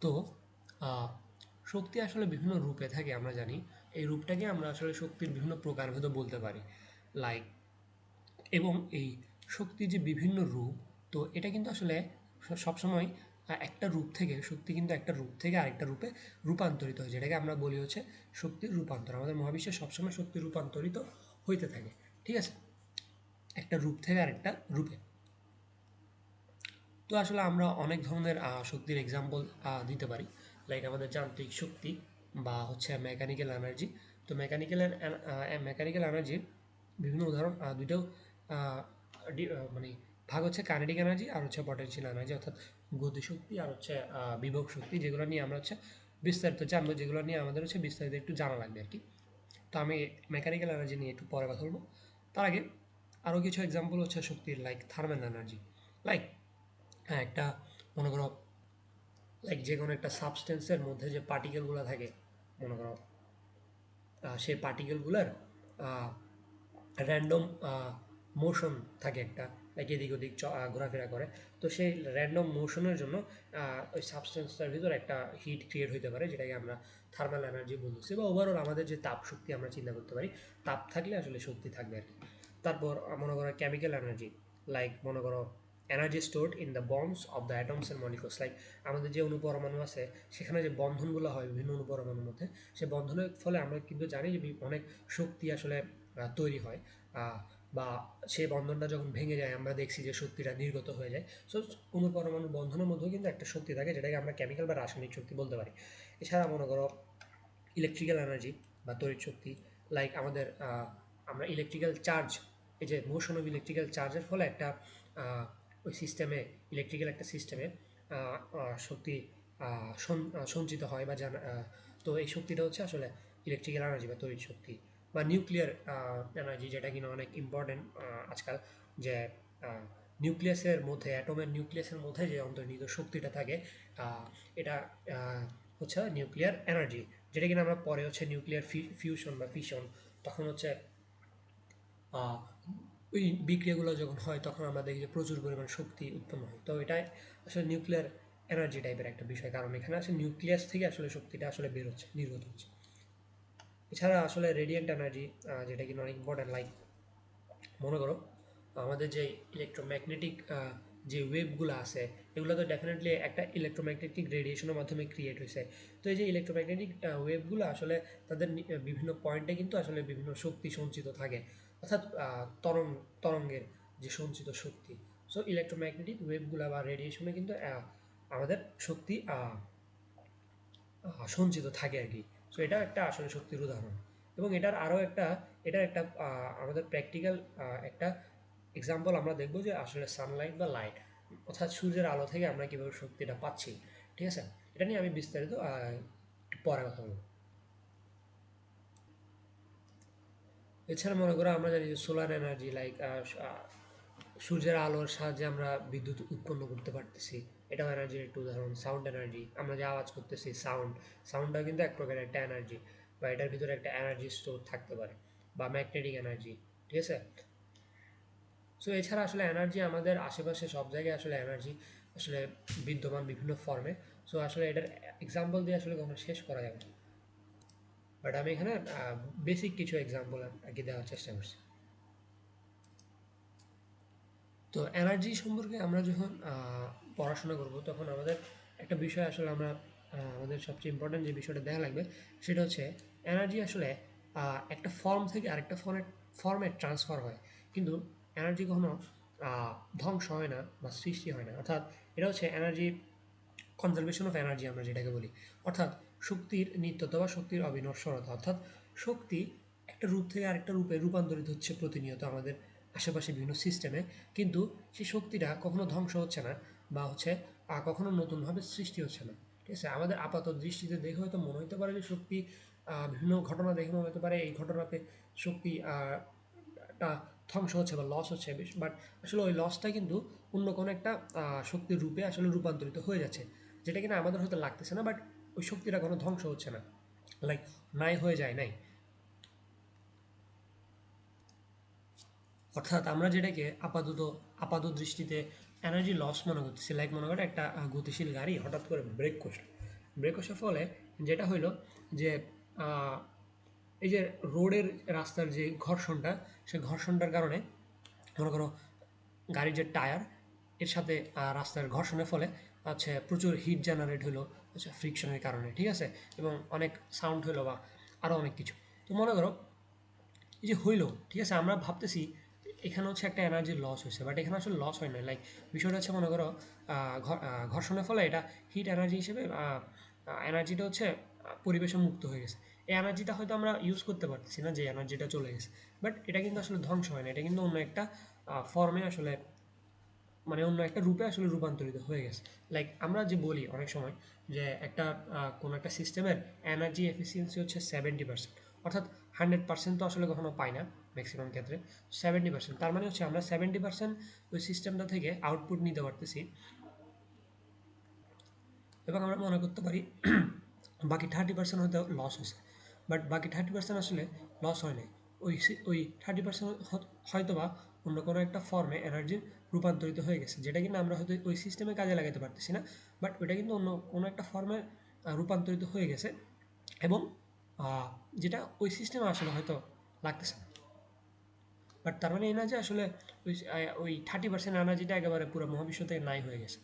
তো শক্তি আসলে বিভিন্ন রূপে থাকে আমরা জানি। এই রূপটাকে আমরা আসলে শক্তির বিভিন্ন প্রকারভেদ বলতে পারি। লাইক এবং এই শক্তির যে বিভিন্ন রূপ, তো এটা কিন্তু আসলে সবসময় একটা রূপ থেকে, শক্তি কিন্তু একটা রূপ থেকে আরেকটা রূপে রূপান্তরিত হয়। যেটাকে আমরা বলি হচ্ছে শক্তির রূপান্তর। আমাদের মহাবিশ্বে সবসময় শক্তি রূপান্তরিত হইতে থাকে। ঠিক আছে? একটা রূপ থেকে আরেকটা রূপে। তো আসলে আমরা অনেক ধরনের শক্তির এক্সাম্পল দিতে পারি। লাইক আমাদের যান্ত্রিক শক্তি বা হচ্ছে মেকানিক্যাল এনার্জি তো মেকানিক্যাল মেকানিক্যাল এনার্জির বিভিন্ন উদাহরণ দুইটাও মানে ভাগ হচ্ছে কাইনেটিক এনার্জি আর হচ্ছে পটেনশিয়াল এনার্জি অর্থাৎ গতিশক্তি আর হচ্ছে বিভব শক্তি, যেগুলো নিয়ে আমরা হচ্ছে বিস্তারিত জানব, যেগুলো নিয়ে আমাদের হচ্ছে বিস্তারিত একটু জানা লাগবে আর কি তো আমি মেকানিক্যাল এনার্জি নিয়ে একটু পরে কথা বলব। তার আগে আরও কিছু এক্সাম্পল হচ্ছে শক্তির লাইক থার্মাল এনার্জি লাইক হ্যাঁ একটা মনে করো লাইক যে কোনো একটা সাবস্টেন্সের মধ্যে যে পার্টিকেলগুলো থাকে, মনে করো সেই পার্টিকেলগুলোর র্যান্ডম মোশন থাকে একটা লাইক এদিক ওদিক ঘোরাফেরা করে। তো সেই র্যান্ডম মোশনের জন্য ওই সাবস্টেন্সটার ভিতর একটা হিট ক্রিয়েট হতে পারে, যেটাকে আমরা থার্মাল এনার্জি বলতেছি, বা ওভারঅল আমাদের যে তাপ শক্তি আমরা চিন্তা করতে পারি, তাপ থাকলে আসলে শক্তি থাকবে আর কি। তারপর মনে করো কেমিক্যাল এনার্জি লাইক মনে করো energy stored in the bonds of the atoms and molecules like আমাদের যে অনুপরমাণু আছে, সেখানে যে বন্ধনগুলো হয় বিভিন্ন অনুপরমাণুর মধ্যে, সে বন্ধনের ফলে আমরা কিন্তু জানি যে অনেক শক্তি আসলে তৈরি হয় বা সেই বন্ধনটা যখন ভেঙে যায়, আমরা দেখছি যে শক্তিটা নির্গত হয়ে যায়। সো অনুপরমাণু বন্ধনের মধ্যেও কিন্তু একটা শক্তি থাকে, যেটাকে আমরা কেমিক্যাল বা রাসায়নিক শক্তি বলতে পারি। এছাড়া মনে করো ইলেকট্রিক্যাল এনার্জি বা তড়িৎ শক্তি লাইক আমাদের আমরা ইলেকট্রিক্যাল চার্জ এই যে মোশন অফ ইলেকট্রিক্যাল চার্জের ফলে একটা ওই সিস্টেমে ইলেকট্রিক্যাল একটা সিস্টেমে শক্তি সঞ্চিত হয় বা জানা তো এই শক্তিটা হচ্ছে আসলে ইলেকট্রিক্যাল এনার্জি বা তড়িৎ শক্তি বা নিউক্লিয়ার এনার্জি যেটা কিনা অনেক ইম্পর্টেন্ট আজকাল যে নিউক্লিয়াসের মধ্যে অ্যাটমের নিউক্লিয়াসের মধ্যে যে অন্তর্নিহিত শক্তিটা থাকে এটা হচ্ছে নিউক্লিয়ার এনার্জি যেটা কিনা আমরা পরে হচ্ছে নিউক্লিয়ার ফিউশন বা ফিশন তখন হচ্ছে ওই বিক্রিয়াগুলো যখন হয়, তখন আমরা দেখি যে প্রচুর পরিমাণ শক্তি উৎপন্ন হয়। তো এটাই আসলে নিউক্লিয়ার এনার্জি টাইপের একটা বিষয়। কারণ এখানে আসলে নিউক্লিয়াস থেকে আসলে শক্তিটা আসলে বেরোচ্ছে নির্গত হচ্ছে। এছাড়া আসলে রেডিয়েন্ট এনার্জি যেটা কিন্তু অনেক ইম্পর্টেন্ট লাইক মনে করো, আমাদের যে ইলেকট্রোম্যাগনেটিক যে ওয়েভগুলো আছে এগুলো তো ডেফিনেটলি একটা ইলেকট্রোম্যাগনেটিক রেডিয়েশনের মাধ্যমে ক্রিয়েট হয়েছে। তো এই যে ইলেকট্রোম্যাগনেটিক ওয়েভগুলো আসলে তাদের বিভিন্ন পয়েন্টে কিন্তু আসলে বিভিন্ন শক্তি সঞ্চিত থাকে। অর্থাৎ তরঙ্গ, তরঙ্গের যে সঞ্চিত শক্তি। সো ইলেকট্রোম্যাগনেটিক ওয়েভগুলো বা রেডিয়েশনে কিন্তু আমাদের শক্তি সঞ্চিত থাকে আর কি। সো এটা একটা আসলে শক্তির উদাহরণ। এবং এটার আরও একটা, এটার একটা আমাদের প্র্যাকটিক্যাল একটা এক্সাম্পল আমরা দেখব যে আসলে সানলাইট বা লাইট অর্থাৎ সূর্যের আলো থেকে আমরা কীভাবে শক্তিটা পাচ্ছি, ঠিক আছে? এটা নিয়ে আমি বিস্তারিত পরে কথা বলব। এছাড়া মনে করো আমরা জানি যে সোলার এনার্জি লাইক সূর্যের আলোর সাহায্যে আমরা বিদ্যুৎ উৎপন্ন করতে পারতেছি। এটাও এনার্জির একটু উদাহরণ সাউন্ড এনার্জি আমরা যে আওয়াজ করতেছি সাউন্ড সাউন্ডটা কিন্তু এক প্রকারের একটা এনার্জি বা এটার ভিতরে একটা এনার্জি স্টোর থাকতে পারে, বা ম্যাগনেটিক এনার্জি ঠিক আছে? সো এছাড়া আসলে এনার্জি আমাদের আশেপাশে সব জায়গায় আসলে এনার্জি আসলে বিদ্যমান বিভিন্ন ফর্মে সো আসলে এটার এক্সাম্পল দিয়ে আসলে কখনো শেষ করা যাবে না। বাট আমি এখানে বেসিক কিছু এক্সাম্পল আর কি দেওয়ার চেষ্টা করছি। তো এনার্জি সম্পর্কে আমরা যখন পড়াশোনা করব, তখন আমাদের একটা বিষয় আসলে আমরা আমাদের সবচেয়ে ইম্পর্টেন্ট যে বিষয়টা দেখা লাগবে, সেটা হচ্ছে এনার্জি আসলে একটা ফর্ম থেকে আরেকটা ফর্মে ফর্মে ট্রান্সফার হয়। কিন্তু এনার্জি কখনো ধ্বংস হয় না বা সৃষ্টি হয় না। অর্থাৎ এটা হচ্ছে এনার্জি কনজারভেশন অফ এনার্জি আমরা যেটাকে বলি। অর্থাৎ শক্তির নিত্যতা বা শক্তির অবিনশ্বরতা। অর্থাৎ শক্তি একটা রূপ থেকে আরেকটা রূপে রূপান্তরিত হচ্ছে প্রতিনিয়ত আমাদের আশেপাশে বিভিন্ন সিস্টেমে কিন্তু সেই শক্তিটা কখনো ধ্বংস হচ্ছে না বা হচ্ছে কখনো নতুনভাবে সৃষ্টি হচ্ছে না। ঠিক আছে? আমাদের আপাত দৃষ্টিতে দেখে হয়তো মনে হতে পারে যে শক্তি বিভিন্ন ঘটনা দেখে মনে হতে পারে। এই ঘটনাতে শক্তি টা ধ্বংস হচ্ছে বা লস হচ্ছে, বেশ বাট আসলে ওই লসটা কিন্তু অন্য কোনো একটা শক্তির রূপে আসলে রূপান্তরিত হয়ে যাচ্ছে, যেটা কিনা আমাদের হয়তো লাগতেছে না বাট ওই শক্তিটা কোনো ধ্বংস হচ্ছে না লাইক নাই হয়ে যায় নাই। অর্থাৎ আমরা যেটাকে আপাতত, আপাত দৃষ্টিতে এনার্জি লস মনে করতেছি লাইক মনে করো একটা গতিশীল গাড়ি হঠাৎ করে ব্রেক করছে ব্রেকসের ফলে যেটা হইল যে এই যে রোডের রাস্তার যে ঘর্ষণটা সেই ঘর্ষণটার কারণে মনে করো গাড়ির যে টায়ার, এর সাথে রাস্তার ঘর্ষণের ফলে হচ্ছে প্রচুর হিট জেনারেট হলো হচ্ছে ফ্রিকশনের কারণে, ঠিক আছে? এবং অনেক সাউন্ড হলো বা আরও অনেক কিছু। তো মনে করো, এই যে হইল, ঠিক আছে? আমরা ভাবতেছি এখানে হচ্ছে একটা এনার্জি লস হয়েছে বাট এখানে আসলে লস হয় না লাইক বিষয়টা হচ্ছে মনে করো ঘর্ষণের ফলে এটা হিট এনার্জি হিসেবে এনার্জিটা হচ্ছে পরিবেশে মুক্ত হয়ে গেছে। এই এনার্জিটা হয়তো আমরা ইউজ করতে পারতেছি না যে এনার্জিটা চলে গেছে। বাট এটা কিন্তু আসলে ধ্বংস হয় না। এটা কিন্তু অন্য একটা ফর্মে আসলে মানে অন্য একটা রূপে আসলে রূপান্তরিত হয়ে গেছে। লাইক আমরা যে বলি অনেক সময় যে একটা কোনো একটা সিস্টেমের এনার্জি এফিসিয়েন্সি হচ্ছে সেভেন্টি পার্সেন্ট অর্থাৎ হান্ড্রেড পার্সেন্ট তো আসলে কখনো পাই না ম্যাক্সিমাম ক্ষেত্রে। সেভেন্টি পার্সেন্ট তার মানে হচ্ছে আমরা সেভেন্টি পার্সেন্ট ওই সিস্টেমটা থেকে আউটপুট নিতে পারতেছি। এবং আমরা মনে করতে পারি বাকি থার্টি পার্সেন্ট হয়তো লস হয়েছে। বাট বাকি থার্টি পার্সেন্ট আসলে লস হয় নাই। ওই ওই থার্টি পার্সেন্ট হয়তো বা অন্য কোনো একটা ফর্মে এনার্জি রূপান্তরিত হয়ে গেছে, যেটা কিনা আমরা হয়তো ওই সিস্টেমে কাজে লাগাতে পারতেছি না বাট ওইটা কিন্তু অন্য কোনো একটা ফর্মে রূপান্তরিত হয়ে গেছে এবং যেটা ওই সিস্টেমে আসলে হয়তো লাগতেছে না। বাট তার মানে যে আসলে ওই ওই থার্টি পার্সেন্ট এনার্জিটা একেবারে পুরো মহাবিশ্ব থেকে নাই হয়ে গেছে।